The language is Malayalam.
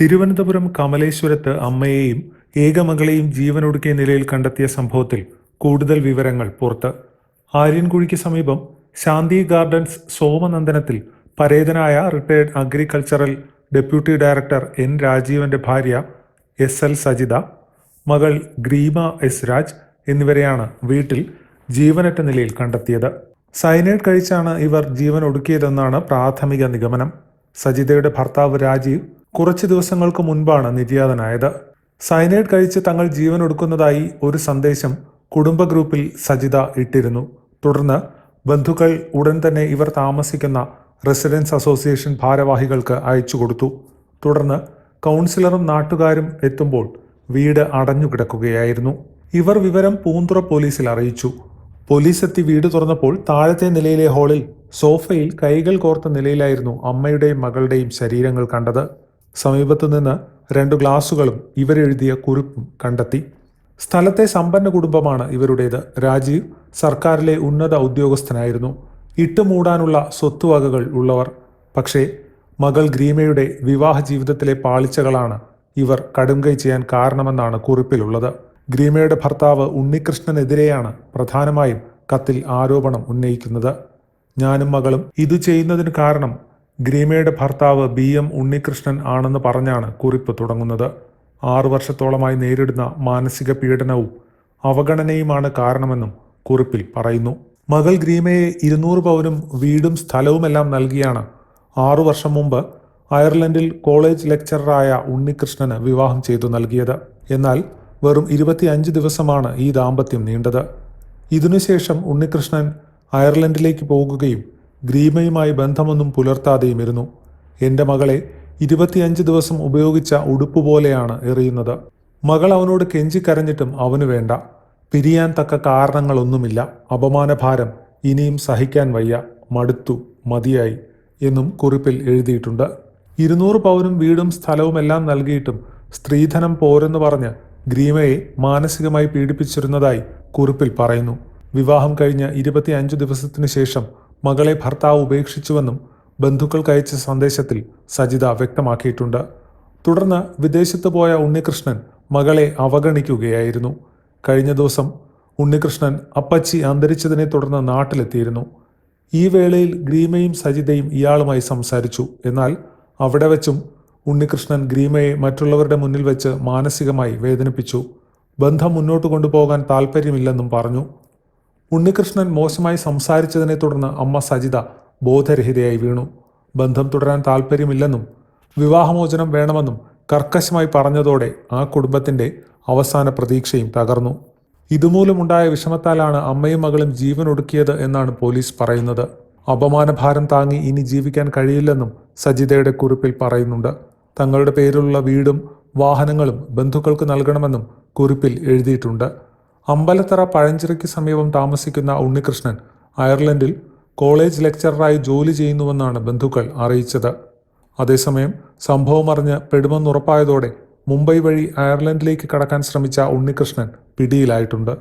തിരുവനന്തപുരം കമലേശ്വരത്ത് അമ്മയെയും ഏകമകളെയും ജീവനൊടുക്കിയ നിലയിൽ കണ്ടെത്തിയ സംഭവത്തിൽ കൂടുതൽ വിവരങ്ങൾ പുറത്ത്. ആര്യൻകുഴിക്ക് സമീപം ശാന്തി ഗാർഡൻസ് സോമനന്ദനത്തിൽ പരേതനായ retired agricultural deputy director N രാജീവന്റെ ഭാര്യ എസ് എൽ സജിത മകൾ ഗ്രീമ എസ് രാജ് എന്നിവരെയാണ് വീട്ടിൽ ജീവനറ്റ നിലയിൽ കണ്ടെത്തിയത്. സൈനൈഡ് കഴിച്ചാണ് ഇവർ ജീവൻ ഒടുക്കിയതെന്നാണ് പ്രാഥമിക നിഗമനം. സജിതയുടെ ഭർത്താവ് രാജീവ് കുറച്ച് ദിവസങ്ങൾക്ക് മുൻപാണ് നിര്യാതനായത്. സൈനൈഡ് കഴിച്ച് തങ്ങൾ ജീവൻ ഒടുക്കുന്നതായി ഒരു സന്ദേശം കുടുംബ ഗ്രൂപ്പിൽ സജിത ഇട്ടിരുന്നു. തുടർന്ന് ബന്ധുക്കൾ ഉടൻ തന്നെ ഇവർ താമസിക്കുന്ന റെസിഡൻസ് അസോസിയേഷൻ ഭാരവാഹികൾക്ക് അയച്ചു കൊടുത്തു. തുടർന്ന് കൗൺസിലറും നാട്ടുകാരും എത്തുമ്പോൾ വീട് അടഞ്ഞു കിടക്കുകയായിരുന്നു. ഇവർ വിവരം പൂന്തുറ പോലീസിൽ അറിയിച്ചു. പോലീസ് എത്തി വീട് തുറന്നപ്പോൾ താഴത്തെ നിലയിലെ ഹാളിൽ സോഫയിൽ കൈകൾ കോർത്ത നിലയിലായിരുന്നു അമ്മയുടെയും മകളുടെയും ശരീരങ്ങൾ കണ്ടത്. സമീപത്തു നിന്ന് രണ്ട് ഗ്ലാസുകളും ഇവരെഴുതിയ കുറിപ്പും കണ്ടെത്തി. സ്ഥലത്തെ സമ്പന്ന കുടുംബമാണ് ഇവരുടേത്. രാജീവ് സർക്കാരിലെ ഉന്നത ഉദ്യോഗസ്ഥനായിരുന്നു. ഇട്ടുമൂടാനുള്ള സ്വത്തുവകകൾ ഉള്ളവർ. പക്ഷേ മകൾ ഗ്രീമയുടെ വിവാഹ ജീവിതത്തിലെ പാളിച്ചകളാണ് ഇവർ കടുംകൈ ചെയ്യാൻ കാരണമെന്നാണ് കുറിപ്പിലുള്ളത്. ഗ്രീമയുടെ ഭർത്താവ് ഉണ്ണികൃഷ്ണനെതിരെയാണ് പ്രധാനമായും കത്തിൽ ആരോപണം ഉന്നയിക്കുന്നത്. ഞാനും മകളും ഇത് ചെയ്യുന്നതിന് കാരണം ഗ്രീമയുടെ ഭർത്താവ് ബി എം ഉണ്ണികൃഷ്ണൻ ആണെന്ന് പറഞ്ഞാണ് കുറിപ്പ് തുടങ്ങുന്നത്. ആറു വർഷത്തോളമായി നേരിടുന്ന മാനസിക പീഡനവും അവഗണനയുമാണ് കാരണമെന്നും കുറിപ്പിൽ പറയുന്നു. മകൾ ഗ്രീമയെ ഇരുന്നൂറ് പൗനും വീടും സ്ഥലവുമെല്ലാം നൽകിയാണ്. ആറു വർഷം മുമ്പ് അയർലൻഡിൽ കോളേജ് ലെക്ചററായ ഉണ്ണികൃഷ്ണന് വിവാഹം ചെയ്തു നൽകിയത്. എന്നാൽ വെറും ഇരുപത്തിയഞ്ച് ദിവസമാണ് ഈ ദാമ്പത്യം നീണ്ടത്. ഇതിനുശേഷം ഉണ്ണികൃഷ്ണൻ അയർലൻഡിലേക്ക് പോകുകയും ഗ്രീമയുമായി ബന്ധമൊന്നും പുലർത്താതെയും ഇരുന്നു. എന്റെ മകളെ ഇരുപത്തിയഞ്ച് ദിവസം ഉപയോഗിച്ച ഉടുപ്പ് പോലെയാണ് എറിയുന്നത്. മകൾ അവനോട് കെഞ്ചിക്കരഞ്ഞിട്ടും അവന് വേണ്ട. പിരിയാൻ തക്ക കാരണങ്ങളൊന്നുമില്ല. അപമാനഭാരം ഇനിയും സഹിക്കാൻ വയ്യ. മടുത്തു മതിയായി എന്നും കുറിപ്പിൽ എഴുതിയിട്ടുണ്ട്. ഇരുന്നൂറ് പൗനും വീടും സ്ഥലവും എല്ലാം നൽകിയിട്ടും സ്ത്രീധനം പോരെന്ന് പറഞ്ഞ് ഗ്രീമയെ മാനസികമായി പീഡിപ്പിച്ചിരുന്നതായി കുറിപ്പിൽ പറയുന്നു. വിവാഹം കഴിഞ്ഞ് ഇരുപത്തിയഞ്ചു ദിവസത്തിനു ശേഷം മകളെ ഭർത്താവ് ഉപേക്ഷിച്ചുവെന്നും ബന്ധുക്കൾക്ക് അയച്ച സന്ദേശത്തിൽ സജിത വ്യക്തമാക്കിയിട്ടുണ്ട്. തുടർന്ന് വിദേശത്ത് പോയ ഉണ്ണികൃഷ്ണൻ മകളെ അവഗണിക്കുകയായിരുന്നു. കഴിഞ്ഞ ദിവസം ഉണ്ണികൃഷ്ണൻ അപ്പച്ചി അന്തരിച്ചതിനെ തുടർന്ന് നാട്ടിലെത്തിയിരുന്നു. ഈ വേളയിൽ ഗ്രീമയും സജിതയും ഇയാളുമായി സംസാരിച്ചു. എന്നാൽ അവിടെ വെച്ചും ഉണ്ണികൃഷ്ണൻ ഗ്രീമയെ മറ്റുള്ളവരുടെ മുന്നിൽ വെച്ച് മാനസികമായി വേദനിപ്പിച്ചു. ബന്ധം മുന്നോട്ട് കൊണ്ടുപോകാൻ താല്പര്യമില്ലെന്നും പറഞ്ഞു. ഉണ്ണികൃഷ്ണൻ മോശമായി സംസാരിച്ചതിനെ തുടർന്ന് അമ്മ സജിത ബോധരഹിതയായി വീണു. ബന്ധം തുടരാൻ താല്പര്യമില്ലെന്നും വിവാഹമോചനം വേണമെന്നും കർക്കശമായി പറഞ്ഞതോടെ ആ കുടുംബത്തിന്റെ അവസാന പ്രതീക്ഷയും തകർന്നു. ഇതുമൂലമുണ്ടായ വിഷമത്താലാണ് അമ്മയും മകളും ജീവൻ ഒടുക്കിയത് എന്നാണ് പോലീസ് പറയുന്നത്. അപമാനഭാരം താങ്ങി ഇനി ജീവിക്കാൻ കഴിയില്ലെന്നും സജിതയുടെ കുറിപ്പിൽ പറയുന്നുണ്ട്. തങ്ങളുടെ പേരിലുള്ള വീടും വാഹനങ്ങളും ബന്ധുക്കൾക്ക് നൽകണമെന്നും കുറിപ്പിൽ എഴുതിയിട്ടുണ്ട്. അമ്പലത്തറ പഴഞ്ചിറയ്ക്ക് സമീപം താമസിക്കുന്ന ഉണ്ണികൃഷ്ണൻ അയർലൻഡിൽ കോളേജ് ലെക്ചററായി ജോലി ചെയ്യുന്നുവെന്നാണ് ബന്ധുക്കൾ അറിയിച്ചത്. അതേസമയം സംഭവം അറിഞ്ഞ് പെടുമെന്നുറപ്പായതോടെ മുംബൈ വഴി അയർലൻഡിലേക്ക് കടക്കാൻ ശ്രമിച്ച ഉണ്ണികൃഷ്ണൻ പിടിയിലായിട്ടുണ്ട്.